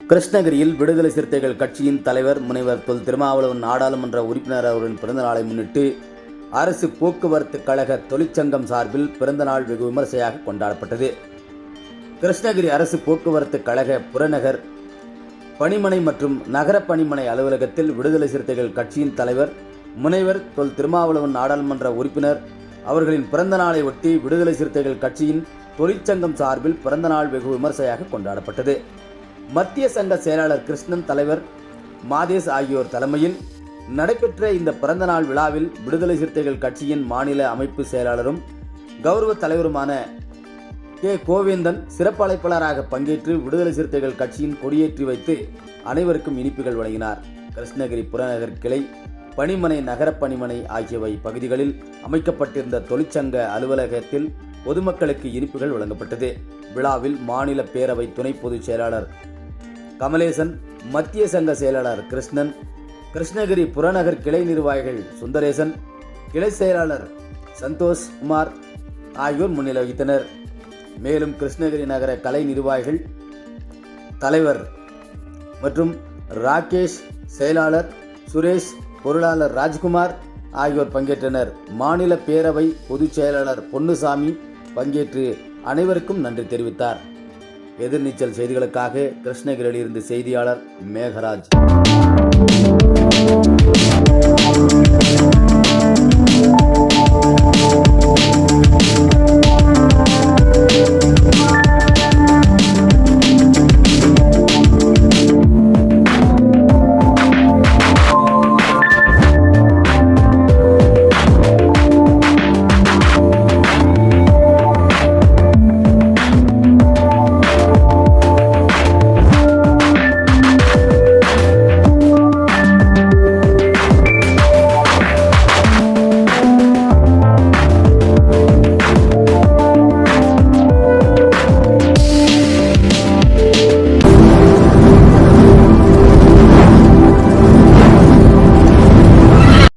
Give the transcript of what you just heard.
கிருஷ்ணகிரியில் விடுதலை சிறுத்தைகள் கட்சியின் தலைவர் முனைவர் தொல் திருமாவளவன் நாடாளுமன்ற உறுப்பினர் அவர்களின் பிறந்த நாளை முன்னிட்டு அரசு போக்குவரத்து கழக தொழிற்சங்கம் சார்பில் பிறந்தநாள் வெகு விமர்சையாக கொண்டாடப்பட்டது. கிருஷ்ணகிரி அரசு போக்குவரத்து கழக புறநகர் பணிமனை மற்றும் நகர பணிமனை அலுவலகத்தில் விடுதலை சிறுத்தைகள் கட்சியின் தலைவர் முனைவர் தொல் திருமாவளவன் நாடாளுமன்ற உறுப்பினர் அவர்களின் பிறந்த நாளை ஒட்டி விடுதலை சிறுத்தைகள் கட்சியின் தொழிற்சங்கம் சார்பில் பிறந்த நாள் வெகு விமர்சையாக கொண்டாடப்பட்டது. மத்திய சங்க செயலாளர் கிருஷ்ணன் தலைவர் மாதேஷ் ஆகியோர் தலைமையில் நடைபெற்ற இந்த பிறந்தநாள் விழாவில் விடுதலை சிறுத்தைகள் கட்சியின் மாநில அமைப்பு செயலாளரும் கௌரவ தலைவருமான கே. கோவிந்தன் சிறப்பு அழைப்பாளராக பங்கேற்று விடுதலை சிறுத்தைகள் கட்சியின் கொடியேற்றி வைத்து அனைவருக்கும் இனிப்புகள் வழங்கினார். கிருஷ்ணகிரி புறநகர் கிளை பணிமனை நகர பணிமனை ஆகியவை பகுதிகளில் அமைக்கப்பட்டிருந்த தொழிற்சங்க அலுவலகத்தில் பொதுமக்களுக்கு இனிப்புகள் வழங்கப்பட்டது. விழாவில் மாநில பேரவை துணை பொதுச் செயலாளர் கமலேசன் மத்திய சங்க செயலாளர் கிருஷ்ணன் கிருஷ்ணகிரி புறநகர் கிளை நிர்வாகிகள் சுந்தரேசன் கிளை செயலாளர் சந்தோஷ் குமார் ஆகியோர் முன்னிலை வகித்தனர் மேலும் கிருஷ்ணகிரி நகர கலை நிர்வாகிகள் தலைவர் மற்றும் ராகேஷ் செயலாளர் சுரேஷ் பொருளாளர் ராஜ்குமார் ஆகியோர் பங்கேற்றனர். மாநில பேரவை பொதுச் செயலாளர் பொன்னுசாமி பங்கேற்று அனைவருக்கும் நன்றி தெரிவித்தார். எதிர்நீச்சல் செய்திகளுக்காக கிருஷ்ணகிரியிலிருந்து செய்தியாளர் மேகராஜ்.